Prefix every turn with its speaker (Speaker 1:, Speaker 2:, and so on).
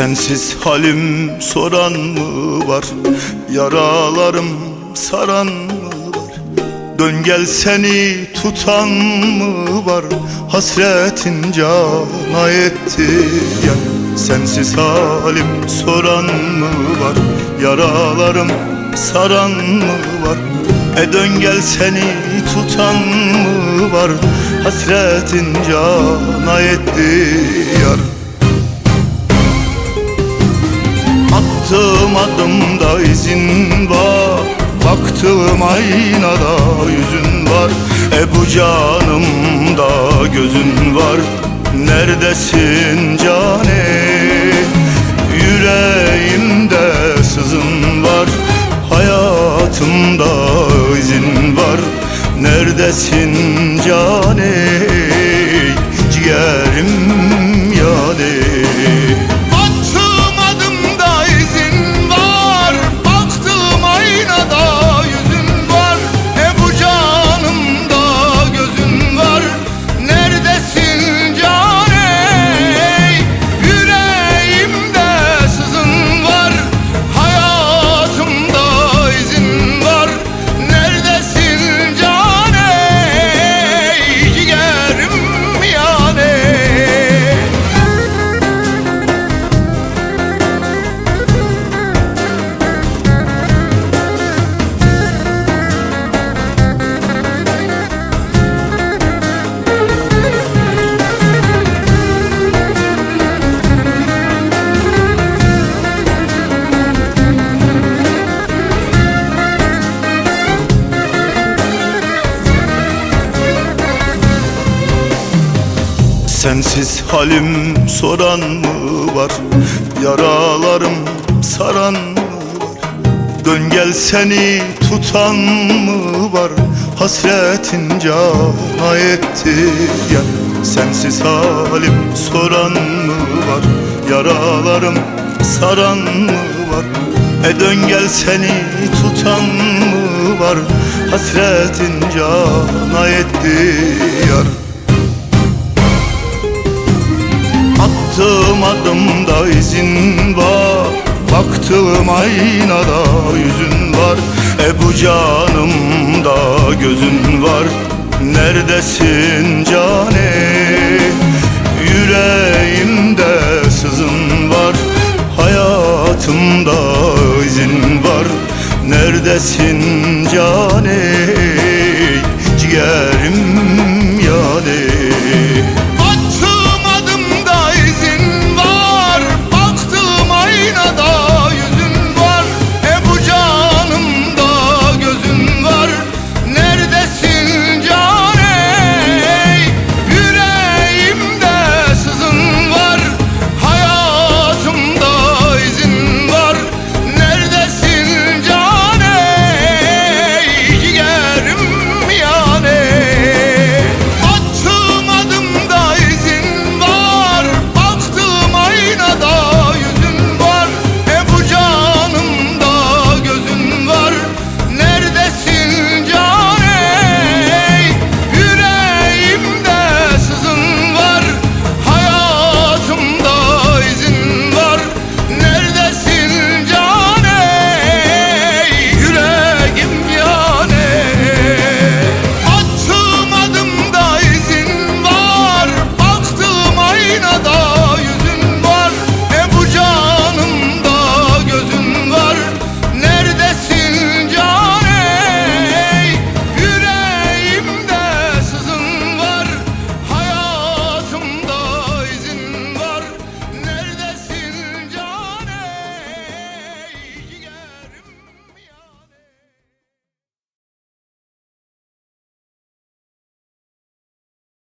Speaker 1: Sensiz halim soran mı var? Yaralarım saran mı var? Dön gel seni tutan mı var? Hasretin cana etti. Ya Sensiz halim soran mı var? Yaralarım saran mı var? E dön gel seni tutan mı var? Hasretin cana etti. Yar Attığım adımda izin var. Baktığım aynada yüzün var. E bu canımda gözün var. Neredesin cane? Yüreğimde sızın var. Hayatımda izin var. Neredesin cane? Ciğerim Sensiz halim soran mı var? Yaralarım saran mı var? Dön gel seni tutan mı var? Hasretin cana etti. Ya Sensiz halim soran mı var? Yaralarım saran mı var? E dön gel seni tutan mı var? Hasretin cana etti yar Attığım adımda izin var. Baktığım aynada yüzün var. E bu canımda gözün var. Neredesin cane? Yüreğimde sızın var. Hayatımda izin var. Neredesin